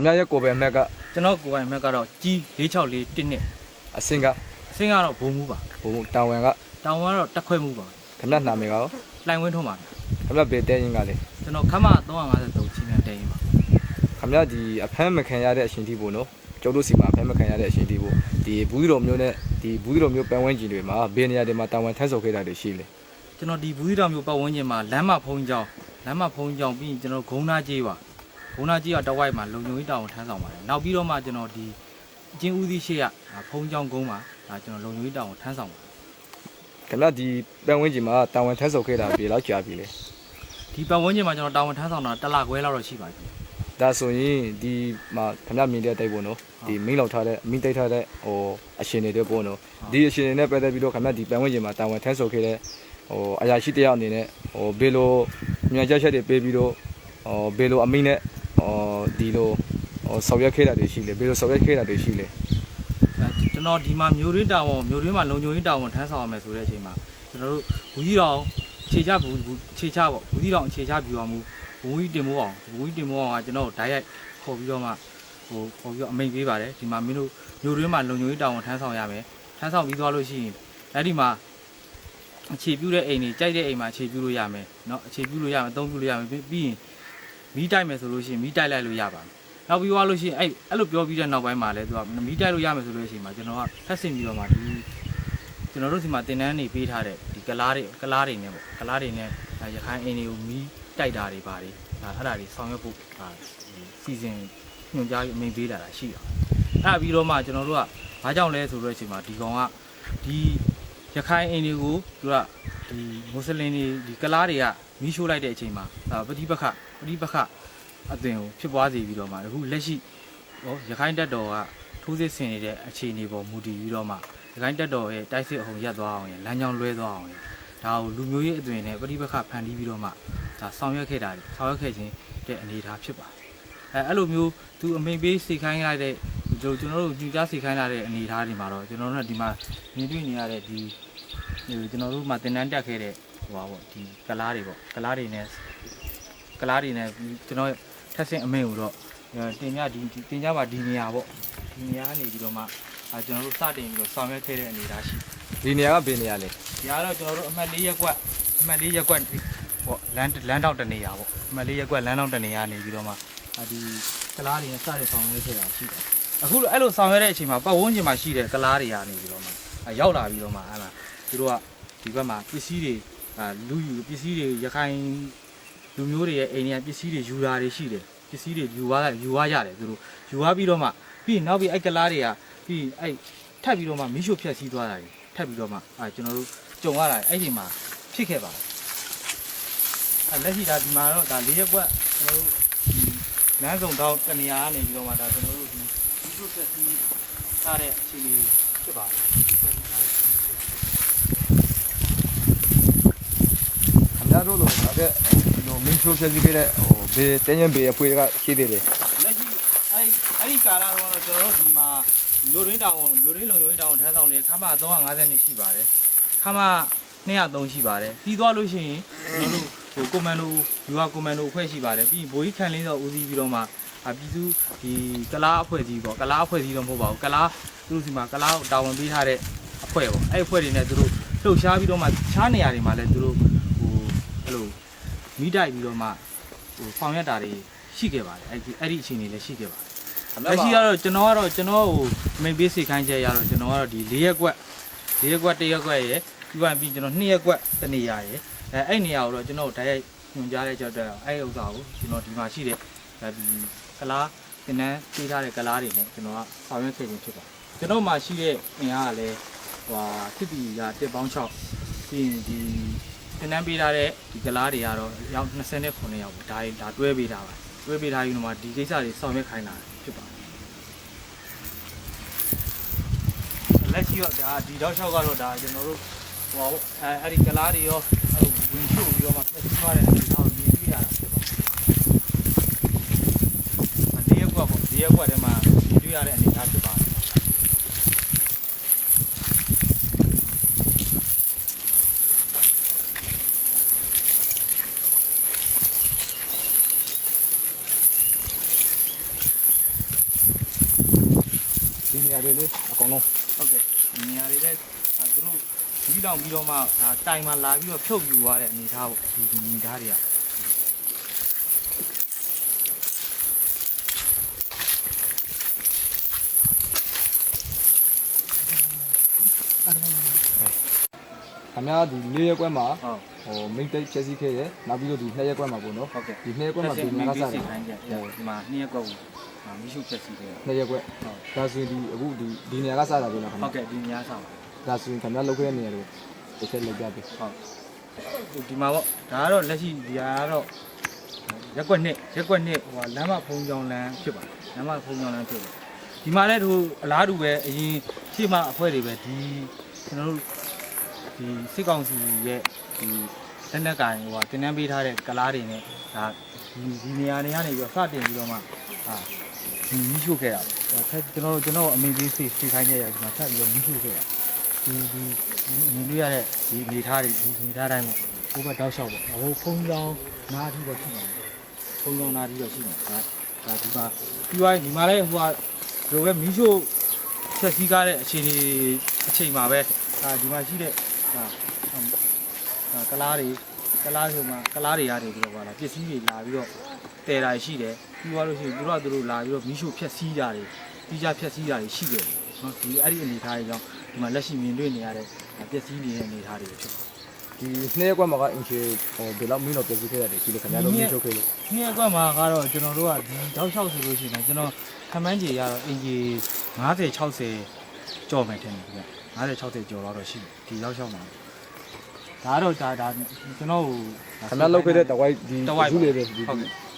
အများရဲ့ကိုယ်ပဲအမက်ကကျွန်တော်ကိုယ်ပိုင်မက်ကတော့ကြီး464တစ်နှစ်အစင်ကအဆင်းကတော့ဘုံမှုပါဘုံတာဝန်ကတောင်ဝါကတော့တက်ခွဲမှုပါခဏနာမည်ကောလှိုင်ဝင်းထုံးပါခဏဘေးတဲရင်ကလေကျွန်တော်ခမ353ချင်းနဲ့တည်ရင်ပါခမဒီအဖမ်းမခံရတဲ့အရှင်တိဖို့နော်ကျုပ်တို့စီမှာအဖမ်းမခံရတဲ့အရှင်တိဖို့ဒီဘူးသီတော်မျိုးနဲ့ဒီဘူးသီတော်မျိုးပန်းဝန်းကျင်တွေမှာဘေးနေရာတွေမှာတာဝန်ထမ်းဆောင်ခဲ့တာတွေရှိလေကျွန်တော်ဒီဘူးသီတော်မျိုးပတ်ဝန်းကျင်မှာလမ်းမဖုံးကြောင်းလမ်းမဖုံးကြောင်းပြီးရင်ကျွန်တော်ဂုံနာကြီးပါ ဂုံနာကြီးကတဝိုက်မှာလုံခြုံရေးတောင်းထမ်းဆောင်ပါတယ်နောက်ပြီးတော့မှကျွန်တော်ဒီအချင်းဦးစီးရှေ့ကဖုံးကြောင်းဂုံးမှာဒါကျွန်တော်လုံခြုံရေးတောင်းထမ်းဆောင်ပါတယ်ခဏဒီပန်းဝန်းကျင်မှာတာဝန်ထမ်းဆောင်ခဲ့တာပြေလောက်ကြာပြီလေဒီပတ်ဝန်းကျင်မှာကျွန်တော်တာဝန်ထမ်းဆောင်တာတစ်လခွဲလောက်တော့ရှိပါပြီဒါဆိုရင်ဒီမှာခဏမြင်တဲ့အတိုက်ပေါ့နော်ဒီမိလောက်ထားတဲ့မိတိုက်ထားတဲ့ဟိုအရှင်တွေတွေပေါ့နော်ဒီအရှင်တွေနဲ့ပတ်သက်ပြီးတော့ခဏဒီပန်းဝန်းကျင်မှာတာဝန်ထမ်းဆောင်ခဲ့တဲ့ဟိုအရာရှိတယောက်အနေနဲ့ဟိုဘေလိုမြန်ချက်ချက်တွေပေးပြီးတော့ဟိုဘေလိုအမိနဲ့ ဟိုဒီလိုဟိုဆောင်ရွက်ခဲ့တာတွေရှိလေဘေလိုဆောင်ရွက်ခဲ့တာတွေရှိလေ အဲကျွန်တော်ဒီမှာမျိုးရင်းတောင်ဝန်မျိုးရင်းမှာလုံခြုံရေးတောင်ဝန်ထမ်းဆောင်ရမယ်ဆိုတဲ့အချိန်မှာကျွန်တော်တို့ဘူးကြီးတော်ခြေချဘူးခြေချပေါ့ဘူးကြီးတော်ခြေချပြူအောင်မူဘူးကြီးတင်မိုးအောင်ဘူးကြီးတင်မိုးအောင်ကကျွန်တော်ဓာတ်ရိုက်ခေါ်ပြီးတော့မှဟိုခေါ်ပြီးတော့အမိန်ပေးပါတယ်ဒီမှာမင်းတို့မျိုးရင်းမှာလုံခြုံရေးတောင်ဝန်ထမ်းဆောင်ရမယ်ထမ်းဆောင်ပြီးသွားလို့ရှိရင်အဲ့ဒီမှာအခြေပြုတဲ့အိမ်တွေကြိုက်တဲ့အိမ်မှာအခြေပြုလို့ရမယ်เนาะအခြေပြုလို့ရမယ်အသုံးပြုလို့ရမယ်ပြီးပြီးရင် မီးတိုက်မယ်ဆိုလို့ရှိရင်မီးတိုက်လိုက်လို့ရပါတယ်နောက်ပြီးသွားလို့ရှိရင်အဲ့အဲ့လိုပြောပြီးတဲ့နောက်ပိုင်းမှာလည်းသူကမီးတိုက်လို့ရမယ်ဆိုလို့ရှိရင်မှာကျွန်တော်ကဖက်စင်ပြီးတော့မှဒီကျွန်တော်တို့စီမှာတင်တန်းနေပေးထားတဲ့ဒီကလားတွေကလားတွေနဲ့ပေါ့ကလားတွေနဲ့ဒါရခိုင်အင်းတွေကိုမီးတိုက်တာတွေပါတယ်ဒါအဲ့ဒါတွေဆောင်ရွက်ဖို့ဒါဒီစီစဉ်ညွှန်ကြားပြီးအမိန်ပေးလာတာရှိတာအဲ့ဒါပြီးတော့မှကျွန်တော်တို့ကဘာကြောင့်လဲဆိုတော့အချိန်မှာဒီကောင်ကဒီရခိုင်အင်းတွေကိုသူက ဒီမွတ်စလင်တွေဒီကလားတွေကမီးရှို့လိုက်တဲ့အချိန်မှာဒါပဋိပက္ခပဋိပက္ခအသွင်ကိုဖြစ်ပွားစေပြီးတော့မှအခုလက်ရှိဟောရခိုင်တပ်တော်ကထိုးစစ်ဆင်နေတဲ့အခြေအနေပေါ်မူတည်ပြီးတော့မှရခိုင်တပ်တော်ရဲ့တိုက်စစ်အုံရပ်သွားအောင်ရလမ်းကြောင်းလွဲသွားအောင်ရဒါကိုလူမျိုးရေးအသွင်နဲ့ပဋိပက္ခဖန်တီးပြီးတော့မှဒါဆောင်ရွက်ခဲ့တာတွေဆောင်ရွက်ခဲ့ခြင်းတဲ့အနေအထားဖြစ်ပါတယ်အဲအဲ့လိုမျိုးသူအမိန်ပေးစိတ်ခိုင်းလိုက်တဲ့ကျွန်တော်တို့ညှိကြားစိတ်ခိုင်းလာတဲ့အနေအထားတွေမှာတော့ကျွန်တော်တို့ကဒီမှာမြင်တွေ့နေရတဲ့ဒီဟို ကျွန်တော်တို့မှတင်တန်းတက်ခဲ့တဲ့ဟိုပါပေါ့ဒီကလားတွေပေါ့ကလားတွေနဲ့ကလားတွေနဲ့ကျွန်တော်ထက်ဆင့်အမိန့်ကိုတော့အဲတင်ကြဒီဒီတင်ကြပါဒီနေရာပေါ့ဒီနေရာကနေပြီးတော့မှအဲကျွန်တော်တို့စတင်ပြီးတော့ဆောင်ရွက်ခဲ့တဲ့အနေအထားရှိဒီနေရာကဘေးနေရာလေဒီကတော့ကျွန်တော်တို့အမှတ်၄ရက်ကွက်အမှတ်၄ရက်ကွက်ပေါ့လမ်းလမ်းတောက်တနေရာပေါ့အမှတ်၄ရက်ကွက်လမ်းတောက်တနေရာနေပြီးတော့မှအဲဒီကလားတွေနဲ့စတင်ဆောင်ရွက်ခဲ့တာရှိတယ်အခုလိုအဲ့လိုဆောင်ရွက်တဲ့အချိန်မှာပတ်ဝန်းကျင်မှာရှိတဲ့ကလားတွေကနေပြီးတော့မှအဲရောက်လာပြီးတော့မှအဲ့လား သူတို့ကဒီဘက်မှာပစ္စည်းတွေအဲလူယူပစ္စည်းတွေရခိုင်လူမျိုးတွေရဲ့အိမ်တွေကပစ္စည်းတွေယူတာတွေရှိတယ်ပစ္စည်းတွေယူသွားယူသွားရတယ်သူတို့ယူသွားပြီးတော့မှပြီးရင်နောက်ပြီးအဲ့ကလားတွေကပြီးရင်အဲ့ထပ်ပြီးတော့မှမီးရှို့ဖျက်ဆီးသွားတာတွေထပ်ပြီးတော့မှအဲကျွန်တော်တို့ကြုံရတာအဲ့ဒီမှာဖြစ်ခဲ့ပါတယ်အဲလက်ရှိဒါဒီမှာတော့ဒါ၄ရက်ကွက်ကျွန်တော်တို့ဒီလမ်းဆောင်တော့တနေရာကနေပြီးတော့မှဒါကျွန်တော်တို့ဒီမီးရှို့ဖျက်ဆီးထားတဲ့အခြေအနေဖြစ်ပါတယ် ခင်ဗျားတို့လိုဒါတဲ့ဒီလိုမင်းချိုးဖြည့်စီခဲ့တဲ့ဟိုဘေးတင်းရင်ဘေးအဖွေကရှိသေးတယ်လက်ရှိအဲ့အဲ့ဒီကာလတော့ကျွန်တော်တို့ဒီမှာမျိုးရင်းတောင်မျိုးရင်းလုံမျိုးရင်းတောင်ထမ်းဆောင်နေခမ350နှစ်ရှိပါတယ်ခမ203ရှိပါတယ်ပြီးသွားလို့ရှိရင်ကျွန်တော်တို့ဟိုကွန်မန်ဒိုယူဟာကွန်မန်ဒိုအဖွဲ့ရှိပါတယ်ပြီးဘိုးကြီးခန့်လင်းတော့ဦးစီးပြီးတော့မှအပြည်သူဒီကလားအဖွဲ့ကြီးပေါ့ကလားအဖွဲ့ကြီးတော့မဟုတ်ပါဘူးကလားသူတို့စီမှာကလားကိုတာဝန်ပေးထားတဲ့အဖွဲ့ပေါ့အဲ့အဖွဲ့တွေနဲ့သူတို့လှုပ်ရှားပြီးတော့မှခြားနေရာတွေမှာလည်းသူတို့ဟို အဲ့လိုမိတိုက်ပြီးတော့မှဟိုဆောင်ရွက်တာတွေရှိခဲ့ပါတယ်အဲ့ဒီအဲ့ဒီအခြေအနေလည်းရှိခဲ့ပါတယ်လက်ရှိကတော့ကျွန်တော်ကတော့ကျွန်တော်ဟိုမိန်ပေးစိတ်ခိုင်းချက်ရတော့ကျွန်တော်ကတော့ဒီ၄ရက်ကွက်၄ရက်ကွက်၁ရက်ကွက်ရယ်ပြီးပါပြီးကျွန်တော်၂ရက်ကွက်တနေရာရယ်အဲအဲ့နေရာကိုတော့ကျွန်တော်ဓာတ်ရိုက်ညွှန်ကြားတဲ့ကြောက်တဲ့အဲ့ဥစ္စာကိုကျွန်တော်ဒီမှာရှိတဲ့အဲဒီကလားသင်တန်းပေးထားတဲ့ကလားတွေနဲ့ကျွန်တော်ကဆောင်ရွက်ခဲ့ခြင်းဖြစ်ပါတယ်ကျွန်တော်မှရှိတဲ့အင်အားကလည်းဟိုဟာတစ်တီကတစ်ပေါင်း6ပြီးရင်ဒီ သင်တန်းပေးထားတဲ့ဒီကလားတွေကတော့ရောက်29ယောက်ပေါ့ဒါဒါတွဲပေးထားပါတွဲပေးထားပြီးတော့မှဒီကိစ္စတွေဆောင်ရွက်ခိုင်းတာဖြစ်ပါတယ်လက်ရှိတော့ဒါဒီတော့လျှောက်ကတော့ဒါကျွန်တော်တို့ဟိုအဲအဲ့ဒီကလားတွေရောအဲ့ဝင်ရှို့ပြီးတော့မှပြည့်စုံရတဲ့အနေအထားကိုမြင်တွေ့ရတာဖြစ်ပါတယ်။ဒီရက်ကွက်ပေါ့ဒီရက်ကွက်ထဲမှာမြင်တွေ့ရတဲ့အနေအထားဖြစ်ပါတယ် ဒီနေရာ တွေလေးအကုန်လုံးဟုတ်ကဲ့ဒီနေရာတွေလည်းဒါသူတို့ဒီတောင်ပြီးတော့မှဒါတိုင်မှာလာပြီးတော့ဖြုတ်ယူသွားတဲ့အနေထားပေါ့ဒီဒီအနေထားတွေကခင်ဗျားဒီ၄ရက်ကွက်မှာဟုတ်ဟိုမိတ်တိတ်ဖြည့်ဆည်းခဲ့တယ်နောက်ပြီးတော့ဒီ၂ရက်ကွက်မှာပေါ့နော်ဟုတ်ကဲ့ဒီ၂ရက်ကွက်မှာဒီနေရာကစားတယ်ခိုင်းကြဒီမှာနှစ်ရက်ကွက်ကို မီးရှို့ဖြတ်စီတယ်၂ရက်ကွက်ဟုတ်ဒါဆိုရင်ဒီအခုဒီဒီနေရာကစားတာပြောလားခင်ဟုဗျာတ်ကဲ့ဒီနေရာဆောင်ပါဒါဆိုရင်ခင်ဗျားလောက်ခဲ့တဲ့နေရာတွေတစ်ချက်လောက်ပြပေးဟုတ်ဒီမှာပေါ့ဒါကတော့လက်ရှိဒီဟာကတော့ရက်ကွက်နှစ်ရက်ကွက်နှစ်ဟိုလမ်းမဖုံကြောင်လမ်းဖြစ်ပါတယ်လမ်းမဖုံကြောင်လမ်းဖြစ်တယ်ဒီမှာလည်းသူအလားတူပဲအရင်ရှေ့မှာအဖွဲ့တွေပဲဒီကျွန်တော်တို့ဒီစစ်ကောင်စီရဲ့ဒီလက်နက်ကင်ဟိုဟာတင်နန်းပေးထားတဲ့ကလားတွေနဲ့ဒါဒီဒီနေရာတွေကနေပြီးတော့စတင်ပြီးတော့မှဟာ ဒီမီးရှို့ခဲ့တာပေါ့ဆက်ကျွန်တော်တို့ကျွန်တော်အမင်းကြီးစိတ်စိတ်ခိုင်းခဲ့ရတယ်ဒီမှာဆက်ပြီးတော့မီးရှို့ခဲ့တာဒီဒီမြင်တွေ့ရတဲ့ဒီနေထားတွေဒီနေထားတိုင်းပေါ့ဘိုးဘက်တောက်လျှောက်ပေါ့ဟိုဖုံကြောင်နားထီတော့ရှိနေတယ်ဖုံကြောင်နားထီတော့ရှိနေတယ်ဒါဒီမှာပြီးသွားရင်ဒီမှာလည်းဟိုဟာဘယ်လိုပဲမီးရှို့ဆက်စည်းကားတဲ့အခြေအနေအချိန်မှာပဲဒါဒီမှာရှိတဲ့ဒါဒါကလားတွေကလားဆိုမှကလားတွေရတယ်ပြီးတော့ပါလားပစ္စည်းတွေလာပြီးတော့တဲတာရှိတယ် ပြီးသွားလို့ရှိရင်သူတို့ကသူတို့လာပြီးတော့မီးရှို့ဖျက်ဆီးတာတွေပြီးကြဖျက်ဆီးတာတွေရှိတယ်နော်ဒီအဲ့ဒီအနေအထားတွေကြောင့်ဒီမှာလက်ရှိမြင်တွေ့နေရတဲ့ပျက်စီးနေတဲ့အနေအထားတွေဖြစ်ပါတယ်ဒီ၂ရက်ကွက်မှာကအင်ချီဟိုဘယ်လောက်မင်းတော့ပြည့်စုံခဲ့ရတယ်ဒီလိုခင်ဗျားတို့မင်းထုတ်ခဲ့လို့။နှစ်ရက်ကွက်မှာကတော့ကျွန်တော်တို့ကဒီတောက်လျှောက်ဆိုလို့ရှိရင်ကျွန်တော်ခမန်းကြီးရတော့အင်ကြီး90 60ကျော်မယ်ထင်တယ်ခင်ဗျ။90 60ကျော်တော့ရှိတယ်ဒီတောက်လျှောက်မှာ။ဒါကတော့ဒါဒါကျွန်တော်ဟိုခင်ဗျားလောက်ခဲ့တဲ့တဝိုက်ဒီတဝိုက်စုလေးပဲဒီဟုတ်ကဲ့။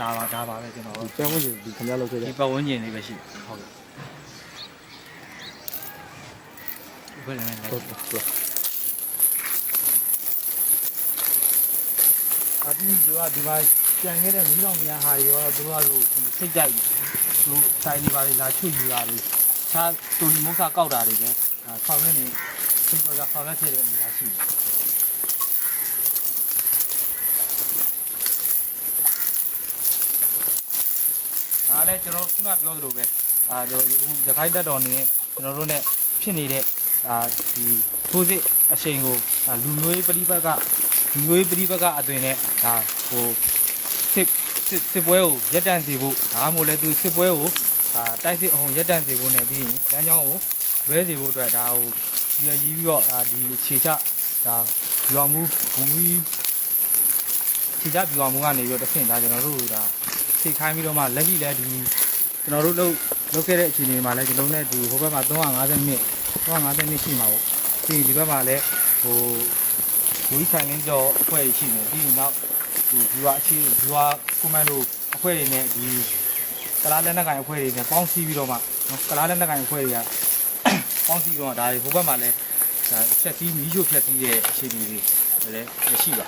ဒါပါဒါပါပဲကျွန်တော်ဒီပြန်ဝင်ဒီခင်ဗျားလောက်ခဲ့တဲ့ဒီပတ်ဝန်းကျင်လေးပဲရှိတယ်ဟုတ်ကဲ့ဘယ်နဲ့လဲဟုတ်ဟုတ်အပြီးသူကဒီမှာကြံခဲ့တဲ့မီးတော်မယားဟာတွေရောသူတို့ကစိတ်ကြိုက်သူဆိုင်နေပါလေလာချွတ်ယူတာတွေခြားတူလီမုတ်စာကောက်တာတွေလည်းဆောင်းနေနေစိတ်ကြောဆောင်းရခဲ့တဲ့အနေအရှိတယ် ဒါလည်းကျွန်တော်ခုနပြောသလိုပဲအာကျွန်တော်အခုရခိုင်တပ်တော်နေကျွန်တော်တို့ ਨੇ ဖြစ်နေတဲ့အာဒီထိုးစစ်အချိန်ကိုလူမျိုးရေးပဋိပတ်ကဒီလိုပရိပကအသွင်နဲ့ဒါဟိုစစ်စစ်စစ်ပွဲကိုရက်တန့်စေဖို့ဒါမှမဟုတ်လဲသူစစ်ပွဲကိုဒါတိုက်စစ်အောင်ရက်တန့်စေဖို့နဲ့ပြီးရင်လမ်းကြောင်းကိုလွဲစေဖို့အတွက်ဒါဟိုဒီရကြီးပြီးတော့ဒါဒီခြေချဒါဗျူအောင်မှုဘုံကြီးခြေချဗျူအောင်မှုကနေပြီးတော့တစ်ဆင့်ဒါကျွန်တော်တို့ဒါ ထိခိုင်းပြီးတော့မှလက်ရှိလဲဒီကျွန်တော်တို့လုပ်လုပ်ခဲ့တဲ့အခြေအနေမှာလဲကျွန်တော်တို့ ਨੇ ဒီဟိုဘက်မှာ350မိနစ်350မိနစ်ရှိမှာပေါ့ဒီဒီဘက်မှာလဲဟိုဘူကြီးဆိုင်လင်းကျော်အဖွဲ့ရှိနေပြီးရင်နောက်ဒီဘူဝအခြေဘူဝကွန်မန်ဒိုအဖွဲ့တွေနဲ့ဒီကလားလက်နက်ကိုင်အဖွဲ့တွေနဲ့ပေါင်းစည်းပြီးတော့မှနော်ကလားလက်နက်ကိုင်အဖွဲ့တွေကပေါင်းစည်းပြီးတော့မှဒါတွေဟိုဘက်မှာလည်းဒါဖြက်စီးမီးရှို့ဖြက်စီးတဲ့အခြေအနေတွေလည်းလည်းရှိပါ